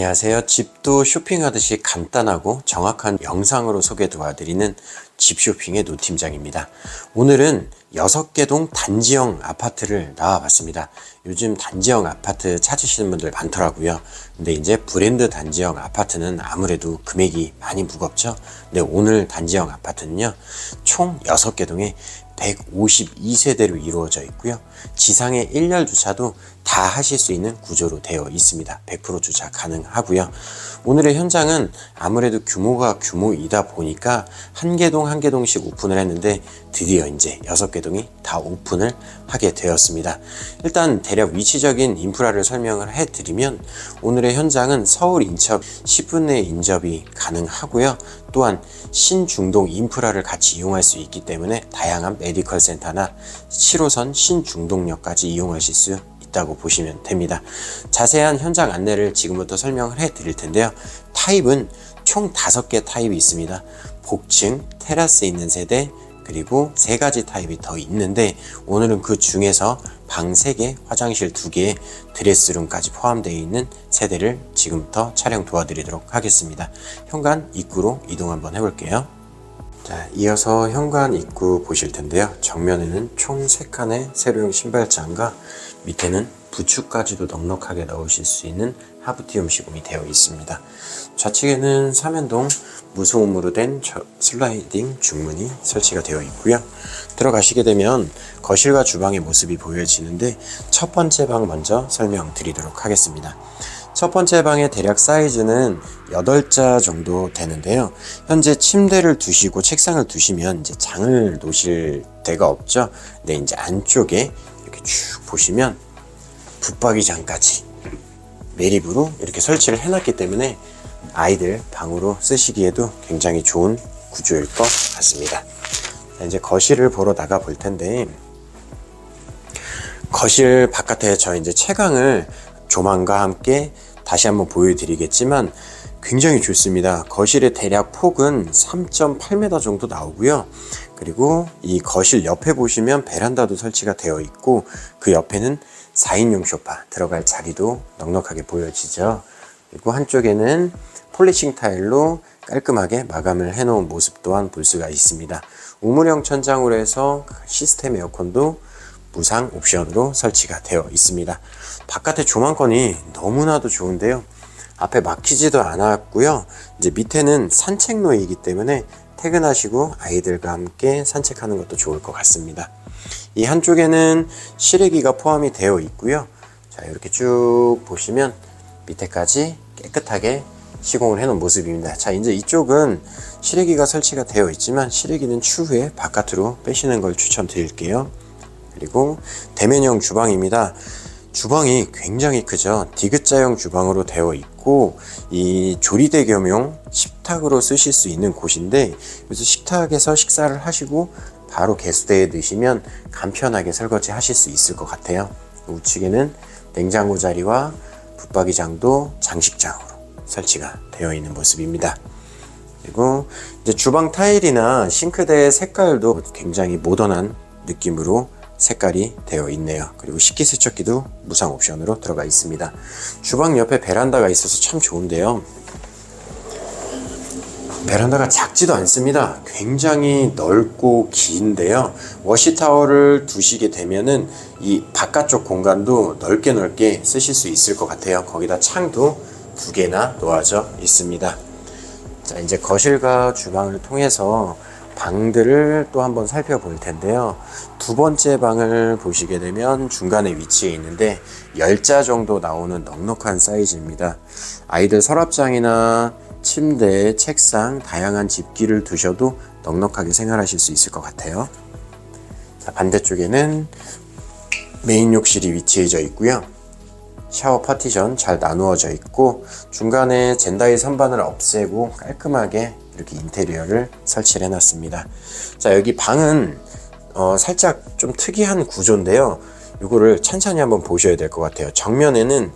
안녕하세요. 집도 쇼핑하듯이 간단하고 정확한 영상으로 소개 도와드리는 집 쇼핑의 노 팀장입니다. 오늘은 6개 동 단지형 아파트를 나와봤습니다. 요즘 단지형 아파트 찾으시는 분들 많더라고요. 근데 이제 브랜드 단지형 아파트는 아무래도 금액이 많이 무겁죠. 근데 오늘 단지형 아파트는요, 총 6개 동에 152세대로 이루어져 있고요. 지상의 1열 주차도 다 하실 수 있는 구조로 되어 있습니다. 100% 주차 가능하고요. 오늘의 현장은 아무래도 규모가 규모이다 보니까 한 개동 한 개동씩 오픈을 했는데 드디어 이제 6개 동이 다 오픈을 하게 되었습니다. 일단 대략 위치적인 인프라를 설명을 해드리면 오늘의 현장은 서울 인접 10분 내에 인접이 가능하고요. 또한 신중동 인프라를 같이 이용할 수 있기 때문에 다양한 메디컬 센터나 7호선 신중동역까지 이용하실 수 있다고 보시면 됩니다. 자세한 현장 안내를 지금부터 설명을 해 드릴 텐데요. 타입은 총 5개 타입이 있습니다. 복층, 테라스 있는 세대, 그리고 세 가지 타입이 더 있는데 오늘은 그 중에서 방 3개, 화장실 2개, 드레스룸까지 포함되어 있는 세대를 지금부터 촬영 도와드리도록 하겠습니다. 현관 입구로 이동 한번 해볼게요. 자, 이어서 현관 입구 보실 텐데요. 정면에는 총 3칸의 세로용 신발장과 밑에는 부추까지도 넉넉하게 넣으실 수 있는 하부티움 시공이 되어 있습니다. 좌측에는 삼연동 무소음으로 된 저- 슬라이딩 중문이 설치가 되어 있고요. 들어가시게 되면 거실과 주방의 모습이 보여지는데 첫 번째 방 먼저 설명드리도록 하겠습니다. 첫 번째 방의 대략 사이즈는 8자 정도 되는데요. 현재 침대를 두시고 책상을 두시면 이제 장을 놓으실 데가 없죠. 근데 이제 안쪽에 이렇게 쭉 보시면 붙박이장까지 매립으로 이렇게 설치를 해놨기 때문에 아이들 방으로 쓰시기에도 굉장히 좋은 구조일 것 같습니다. 자, 이제 거실을 보러 나가 볼 텐데 거실 바깥에 저 이제 채광을 조망과 함께 다시 한번 보여드리겠지만 굉장히 좋습니다. 거실의 대략 폭은 3.8m 정도 나오고요. 그리고 이 거실 옆에 보시면 베란다도 설치가 되어 있고 그 옆에는 4인용 소파 들어갈 자리도 넉넉하게 보여지죠. 그리고 한쪽에는 폴리싱 타일로 깔끔하게 마감을 해놓은 모습 또한 볼 수가 있습니다. 우물형 천장으로 해서 시스템 에어컨도 무상 옵션으로 설치가 되어 있습니다. 바깥의 조망권이 너무나도 좋은데요. 앞에 막히지도 않았고요. 이제 밑에는 산책로이기 때문에 퇴근하시고 아이들과 함께 산책하는 것도 좋을 것 같습니다. 이 한쪽에는 실외기가 포함이 되어 있고요. 자, 이렇게 쭉 보시면 밑에까지 깨끗하게 시공을 해놓은 모습입니다. 자, 이제 이쪽은 실외기가 설치가 되어 있지만 실외기는 추후에 바깥으로 빼시는 걸 추천드릴게요. 그리고 대면형 주방입니다. 주방이 굉장히 크죠. 디귿자형 주방으로 되어 있고 이 조리대 겸용 식탁으로 쓰실 수 있는 곳인데 그래서 식탁에서 식사를 하시고 바로 개수대에 넣으시면 간편하게 설거지 하실 수 있을 것 같아요. 우측에는 냉장고 자리와 붙박이장도 장식장으로 설치가 되어 있는 모습입니다. 그리고 이제 주방 타일이나 싱크대 색깔도 굉장히 모던한 느낌으로 색깔이 되어 있네요. 그리고 식기세척기도 무상 옵션으로 들어가 있습니다. 주방 옆에 베란다가 있어서 참 좋은데요. 베란다가 작지도 않습니다. 굉장히 넓고 긴데요. 워시타워를 두시게 되면은 이 바깥쪽 공간도 넓게 넓게 쓰실 수 있을 것 같아요. 거기다 창도 두 개나 놓아져 있습니다. 자, 이제 거실과 주방을 통해서 방들을 또 한번 살펴볼 텐데요. 두 번째 방을 보시게 되면 중간에 위치해 있는데 10자 정도 나오는 넉넉한 사이즈입니다. 아이들 서랍장이나 침대, 책상, 다양한 집기를 두셔도 넉넉하게 생활하실 수 있을 것 같아요. 자, 반대쪽에는 메인 욕실이 위치해져 있고요. 샤워 파티션 잘 나누어져 있고 중간에 젠다이 선반을 없애고 깔끔하게 이렇게 인테리어를 설치를 해놨습니다. 자 여기 방은 어, 살짝 좀 특이한 구조인데요. 이거를 천천히 한번 보셔야 될 것 같아요. 정면에는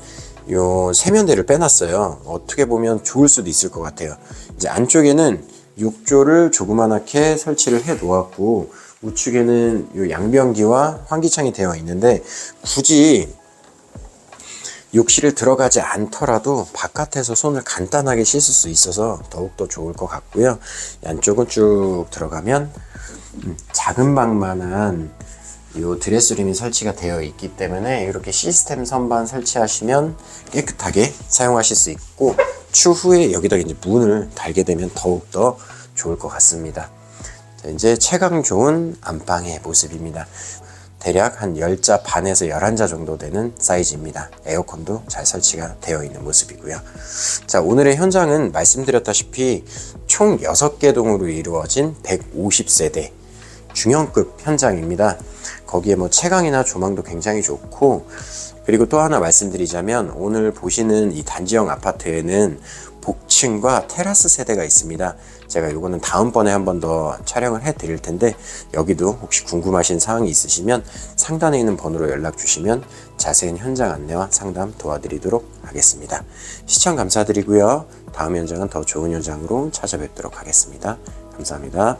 요 세면대를 빼놨어요. 어떻게 보면 좋을 수도 있을 것 같아요. 이제 안쪽에는 욕조를 조그만하게 설치를 해 놓았고 우측에는 요 양변기와 환기창이 되어 있는데 굳이 욕실을 들어가지 않더라도 바깥에서 손을 간단하게 씻을 수 있어서 더욱더 좋을 것 같고요. 안쪽은 쭉 들어가면 음, 작은 방만한 이 드레스룸이 설치가 되어 있기 때문에 이렇게 시스템 선반 설치하시면 깨끗하게 사용하실 수 있고 추후에 여기다 이제 문을 달게 되면 더욱더 좋을 것 같습니다. 자, 이제 채광 좋은 안방의 모습입니다. 대략 한 10자 반에서 11자 정도 되는 사이즈입니다. 에어컨도 잘 설치가 되어 있는 모습이고요. 자, 오늘의 현장은 말씀드렸다시피 총 6개 동으로 이루어진 150세대 중형급 현장입니다. 거기에 뭐 채광이나 조망도 굉장히 좋고 그리고 또 하나 말씀드리자면 오늘 보시는 이 단지형 아파트에는 복층과 테라스 세대가 있습니다. 제가 이거는 다음번에 한 번 더 촬영을 해 드릴 텐데 여기도 혹시 궁금하신 사항이 있으시면 상단에 있는 번호로 연락 주시면 자세한 현장 안내와 상담 도와드리도록 하겠습니다. 시청 감사드리고요. 다음 현장은 더 좋은 현장으로 찾아뵙도록 하겠습니다. 감사합니다.